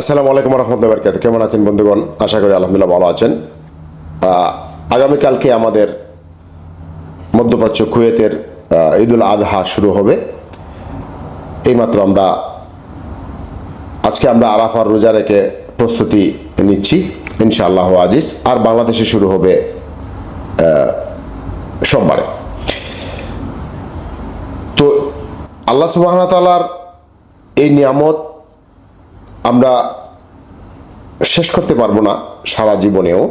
আসসালামু আলাইকুম রহমতুল্লাহ বরকাত কেমন আছেন বন্ধুগণ? আশা করি আলহামদুলিল্লাহ ভালো আছেন। আগামীকালকে আমাদের মধ্যপ্রাচ্য কুয়েতের ঈদুল আদহা শুরু হবে। এইমাত্র আমরা, আজকে আমরা আরাফার রোজা রেখে প্রস্তুতি নিচ্ছি, ইনশাআল্লাহ আজিজ। আর বাংলাদেশে শুরু হবে সোমবারে। তো আল্লাহ সুবাহ তালার এই নিয়ামত আমরা শেষ করতে পারব না সারা জীবনেও।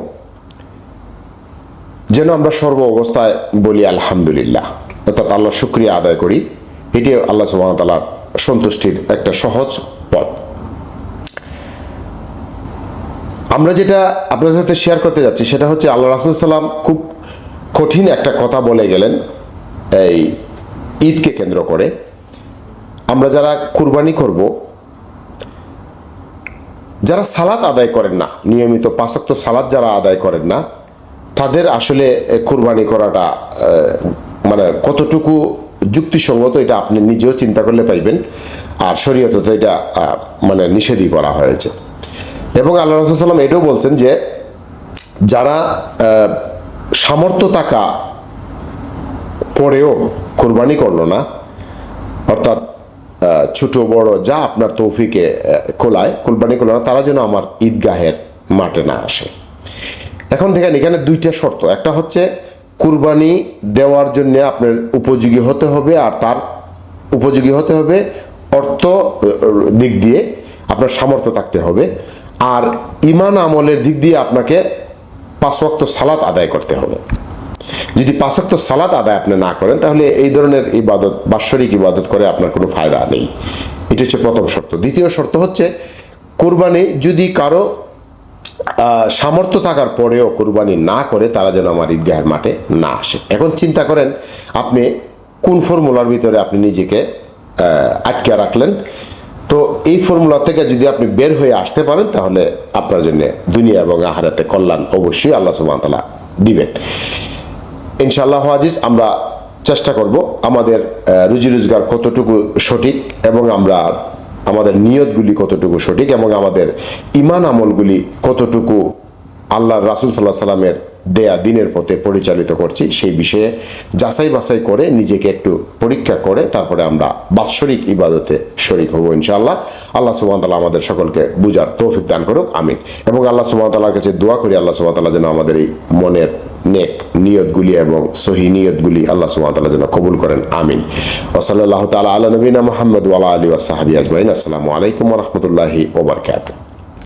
যেন আমরা সর্ব অবস্থায় বলি আলহামদুলিল্লাহ। অর্থাৎ আল্লাহ শুক্রিয়া আদায় করি। এটি আল্লাহ সুবাহতালার সন্তুষ্টির একটা সহজ পথ। আমরা যেটা আপনাদের সাথে শেয়ার করতে যাচ্ছি, সেটা হচ্ছে আল্লাহ রাসুল সাল্লাম খুব কঠিন একটা কথা বলে গেলেন এই ঈদকে কেন্দ্র করে। আমরা যারা কুরবানি করব যারা সালাত আদায় করেন না, নিয়মিত পাঁচক্ত সালাদ যারা আদায় করেন না, তাদের আসলে কোরবানি করাটা মানে কতটুকু যুক্তিসঙ্গত এটা আপনি নিজেও চিন্তা করলে পাইবেন। আর শরীয়তে তো এটা মানে নিষেধই করা হয়েছে। এবং আল্লাহ রসুলাম এটাও বলছেন যে, যারা সামর্থ্য থাকা পরেও কোরবানি করল না, অর্থাৎ ছোট বড় যা আপনার তৌফিকে কোরবানি করল না, তারা যেন আমার ঈদগাহের মাঠে না আসে। এখন দেখেন, এখানে দুইটা শর্ত। একটা হচ্ছে, কুরবানি দেওয়ার জন্য আপনার উপযোগী হতে হবে, আর তার উপযোগী হতে হবে অর্থ দিক দিয়ে আপনার সামর্থ্য থাকতে হবে। আর ইমান আমলের দিক দিয়ে আপনাকে পাঁচ ওয়াক্ত সালাত আদায় করতে হবে। যদি পাঁচক্ত সালাত আদায় আপনি না করেন, তাহলে এই ধরনের ইবাদত, বাৎসরিক ইবাদত করে আপনার কোনো ফায়দা নেই। এটি হচ্ছে প্রথম শর্ত। দ্বিতীয় শর্ত হচ্ছে, কোরবানি যদি কারও সামর্থ্য থাকার পরেও কোরবানি না করে, তারা যেন আমার ঈদগাহের মাঠে না আসে। এখন চিন্তা করেন, আপনি কোন ফর্মুলার ভিতরে আপনি নিজেকে আটকে রাখলেন? তো এই ফর্মুলা থেকে যদি আপনি বের হয়ে আসতে পারেন, তাহলে আপনার জন্য দুনিয়া এবং আহারাতে কল্যাণ অবশ্যই আল্লাহ সুবাহতালা দিবেন। ইনশাআল্লাহ আজিজ আমরা চেষ্টা করব আমাদের রুজি রোজগার কতটুকু সঠিক এবং আমরা আমাদের নিয়তগুলি কতটুকু সঠিক এবং আমাদের ইমান আমলগুলি কতটুকু আল্লাহ রাসুল সাল্লাহ সাল্লামের দেয়া দিনের পথে পরিচালিত করছি সেই বিষয়ে যাচাই বাছাই করে নিজেকে একটু পরীক্ষা করে তারপরে আমরা বাৎসরিক ইবাদতে শরিক হব ইনশাআল্লাহ। আল্লাহ সুবাহতাল্লাহ আমাদের সকলকে বুঝার তৌফিক দান করুক, আমিন। এবং আল্লাহ সুবাহতাল্লাহর কাছে দোয়া করি, আল্লাহ সুবাহতাল্লাহ যেন আমাদের এই মনের নেক নিয়তগুলি এবং সহি নিয়তগুলি আল্লাহ সুবাহতাল্লাহ যেন কবুল করেন। আমিন। ওসলাল্লাহ তালা আল্লাহ নবীনা মোহাম্মদ ওয়ালা আলী ওয়াসাহাবি আজমাইন। আসসালামু আলাইকুম রহমতুল্লাহি ওবরকাত